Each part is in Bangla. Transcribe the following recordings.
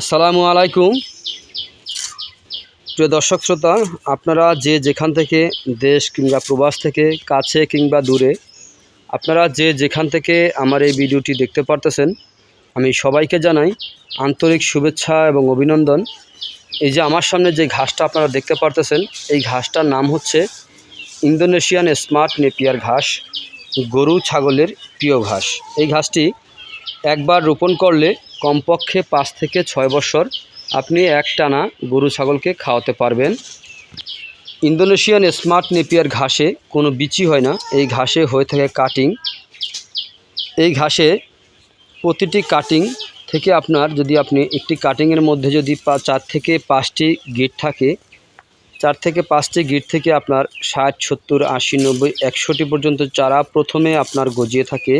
আসসালামু আলাইকুম। প্রিয় দর্শক শ্রোতা, আপনারা যে যেখান থেকে দেশ কিংবা প্রবাস থেকে কাছে কিংবা দূরে, আপনারা যে যেখান থেকে আমার এই ভিডিওটি দেখতে পারতেছেন, আমি সবাইকে জানাই আন্তরিক শুভেচ্ছা এবং অভিনন্দন। এই যে আমার সামনে যে ঘাসটা আপনারা দেখতে পারতেছেন, এই ঘাসটার নাম হচ্ছে ইন্দোনেশিয়ান স্মার্ট নেপিয়ার ঘাস, গরু ছাগলের প্রিয় ঘাস। এই ঘাসটি একবার রোপণ করলে কমপক্ষে পাঁচ থেকে ছয় বছর আপনি একটানা গরু ছাগলকে খাওয়াতে পারবেন। ইন্দোনেশিয়ান স্মার্ট নেপিয়ার ঘাসে কোনো বিচি হয় না। এই ঘাসে হয়ে থাকে কাটিং। এই ঘাসে প্রতিটি কাটিং থেকে আপনার যদি আপনি একটি কাটিংয়ের মধ্যে যদি চার থেকে পাঁচটি গিট থাকে, চার থেকে পাঁচটি গিট থেকে আপনার ষাট, সত্তর, আশি, নব্বই, একশোটি পর্যন্ত চারা প্রথমে আপনার গজিয়ে থাকে।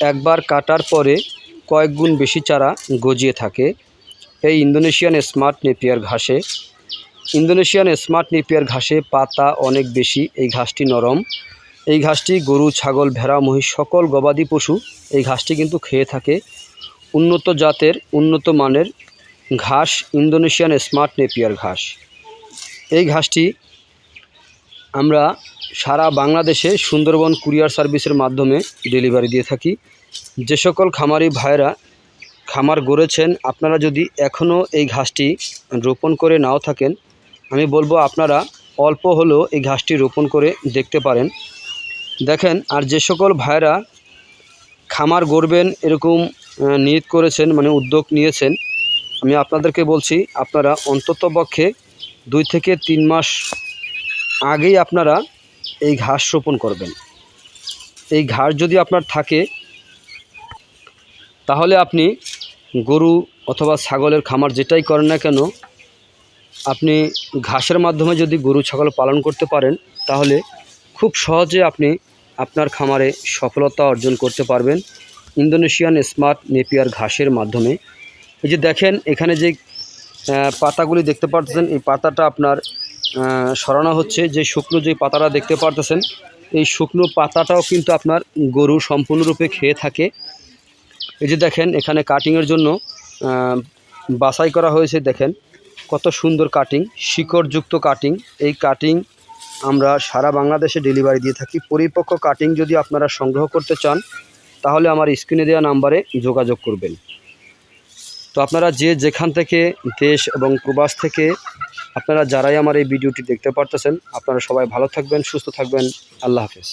একবার কাটার পরে কয়েক গুণ বেশি চারা গজিয়ে থাকে। এই ইন্দোনেশিয়ান স্মার্ট নেপিয়ার ঘাসে। ইন্দোনেশিয়ান স্মার্ট নেপিয়ার ঘাসে পাতা অনেক বেশি, এই ঘাসটি নরম। এই ঘাসটি গরু, ছাগল, ভেড়া, মহিষ, সকল গবাদি পশু এই ঘাসটি কিন্তু খেয়ে থাকে। উন্নত জাতের, উন্নত মানের ঘাস ইন্দোনেশিয়ান স্মার্ট নেপিয়ার ঘাস। এই ঘাসটি আমরা সারা বাংলাদেশে সুন্দরবন কুরিয়ার সার্ভিসের মাধ্যমে ডেলিভারি দিয়ে থাকি। যে সকল খামারি ভাইরা খামার গড়েছেন, আপনারা যদি এখনও এই ঘাসটি রোপণ করে নাও থাকেন, আমি বলব আপনারা অল্প হলেও এই ঘাসটি রোপণ করে দেখতে পারেন। দেখেন, আর যে সকল ভাইরা খামার গড়বেন এরকম নিয়ত করেছেন মানে উদ্যোগ নিয়েছেন, আমি আপনাদেরকে বলছি, আপনারা অন্ততপক্ষে দুই থেকে তিন মাস আগেই আপনারা এই ঘাস রোপণ করবেন। এই ঘাস যদি আপনার থাকে, তাহলে আপনি গরু অথবা ছাগলের খামার যেটাই করেন না কেন, আপনি ঘাসের মাধ্যমে যদি গরু, ছাগল পালন করতে পারেন, তাহলে খুব সহজে আপনি আপনার খামারে সফলতা অর্জন করতে পারবেন। ইন্দোনেশিয়ান স্মার্ট নেপিয়ার ঘাসের মাধ্যমে। এই যে দেখেন, এখানে যে পাতাগুলি দেখতে পারতেছেন এই পাতাটা আপনার সরানো হচ্ছে যে শুকনো যে পাতাটা দেখতে পারতেছেন, এই শুকনো পাতাটাও কিন্তু আপনার গরু সম্পূর্ণরূপে খেয়ে থাকে। এই যে দেখেন, এখানে কাটিংয়ের জন্য বাছাই করা হয়েছে, দেখেন কত সুন্দর কাটিং শিকড়যুক্ত কাটিং এই কাটিং আমরা সারা বাংলাদেশে ডেলিভারি দিয়ে থাকি। পরিপক্ক কাটিং যদি আপনারা সংগ্রহ করতে চান, তাহলে আমার স্ক্রিনে দেওয়া নাম্বারে যোগাযোগ করবেন। তো আপনারা যে যেখান থেকে দেশ এবং প্রবাস থেকে আপনারা যারাই আমার এই ভিডিওটি দেখতে পারতেছেন, আপনারা সবাই ভালো থাকবেন, সুস্থ থাকবেন। আল্লাহ হাফেজ।